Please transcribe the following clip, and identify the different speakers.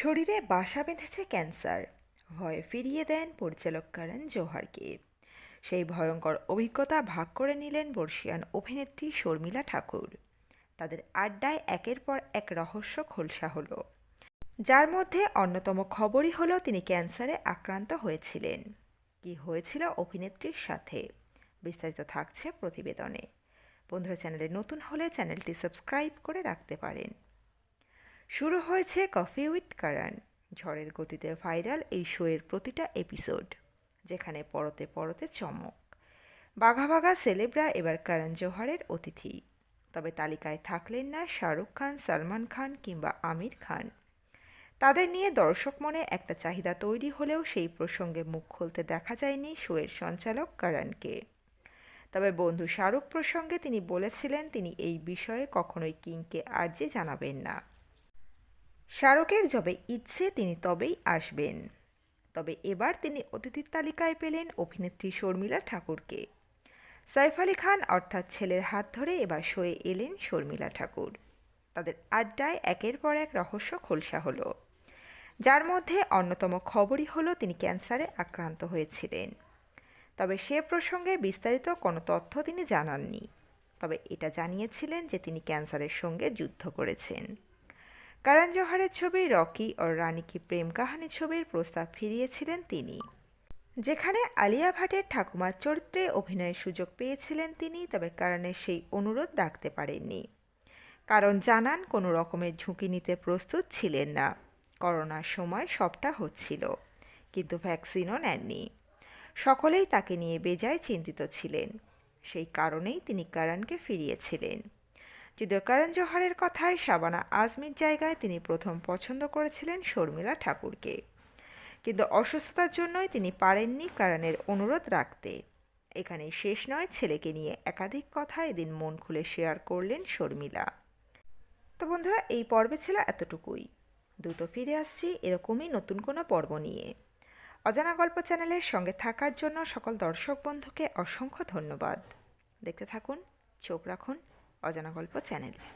Speaker 1: শরীরে বাসা বেঁধেছে ক্যান্সার ভয়ে ফিরিয়ে দেন পরিচালক করণ জোহারকে সেই ভয়ঙ্কর অভিজ্ঞতা ভাগ করে নিলেন বর্ষিয়ান অভিনেত্রী শর্মিলা ঠাকুর তাদের আড্ডায় একের পর এক রহস্য খোলসা হলো যার মধ্যে অন্যতম খবরই হলো তিনি ক্যান্সারে আক্রান্ত হয়েছিলেন কি হয়েছিল অভিনেত্রীর সাথে বিস্তারিত থাকছে প্রতিবেদনে বন্ধুরা চ্যানেলে নতুন হলে চ্যানেলটি সাবস্ক্রাইব করে রাখতে পারেন শুরু হয়েছে কফি উইথ কারান ঝড়ের গতিতে ভাইরাল এই শোয়ের প্রতিটা এপিসোড যেখানে পরতে পরতে চমক বাঘা বাঘা সেলেবরা এবার কারণ জোহারের অতিথি তবে তালিকায় থাকলেন না শাহরুখ খান সালমান খান কিংবা আমির খান তাদের নিয়ে দর্শক মনে একটা চাহিদা তৈরি হলেও সেই প্রসঙ্গে মুখ খুলতে দেখা যায়নি শোয়ের সঞ্চালক কারানকে তবে বন্ধু শাহরুখ প্রসঙ্গে তিনি বলেছিলেন তিনি এই বিষয়ে কখনোই কিংকে আর্জি জানাবেন না শাহরুখের যবে ইচ্ছে তিনি তবেই আসবেন তবে এবার তিনি অতিথির তালিকায় পেলেন অভিনেত্রী শর্মিলা ঠাকুরকে সাইফ আলী খান অর্থাৎ ছেলের হাত ধরে এবার সয়ে এলেন শর্মিলা ঠাকুর তাদের আড্ডায় একের পর এক রহস্য খোলসা হলো যার মধ্যে অন্যতম খবরই হলো তিনি ক্যান্সারে আক্রান্ত হয়েছিলেন তবে সে প্রসঙ্গে বিস্তারিত কোনো তথ্য তিনি জানাননি তবে এটা জানিয়েছিলেন যে তিনি ক্যান্সারের সঙ্গে যুদ্ধ করেছেন কারণ জোহারের ছবি রকি ও রানী কি প্রেম কাহানি ছবির প্রস্তাব ফিরিয়েছিলেন তিনি যেখানে আলিয়া ভাটের ঠাকুমার চরিত্রে অভিনয়ের সুযোগ পেয়েছিলেন তিনি তবে কারণে সেই অনুরোধ রাখতে পারেননি কারণ জানান কোনো রকমের ঝুঁকি নিতে প্রস্তুত ছিলেন না করোনার সময় সবটা হচ্ছিল কিন্তু ভ্যাকসিনও নেননি সকলেই তাকে নিয়ে বেজায় চিন্তিত ছিলেন সেই কারণেই তিনি কারণকে ফিরিয়েছিলেন যদিও করণ জোহারের কথায় শাবানা আজমির জায়গায় তিনি প্রথম পছন্দ করেছিলেন শর্মিলা ঠাকুরকে কিন্তু অসুস্থতার জন্যই তিনি পারেননি কারণের অনুরোধ রাখতে এখানে শেষ নয় ছেলেকে নিয়ে একাধিক কথা এদিন মন খুলে শেয়ার করলেন শর্মিলা তো বন্ধুরা এই পর্বে ছিল এতটুকুই দ্রুত ফিরে আসছি এরকমই নতুন কোনো পর্ব নিয়ে অজানা গল্প চ্যানেলের সঙ্গে থাকার জন্য সকল দর্শক বন্ধুকে অসংখ্য ধন্যবাদ দেখতে থাকুন চোখ রাখুন অজানা গল্প চ্যানেলে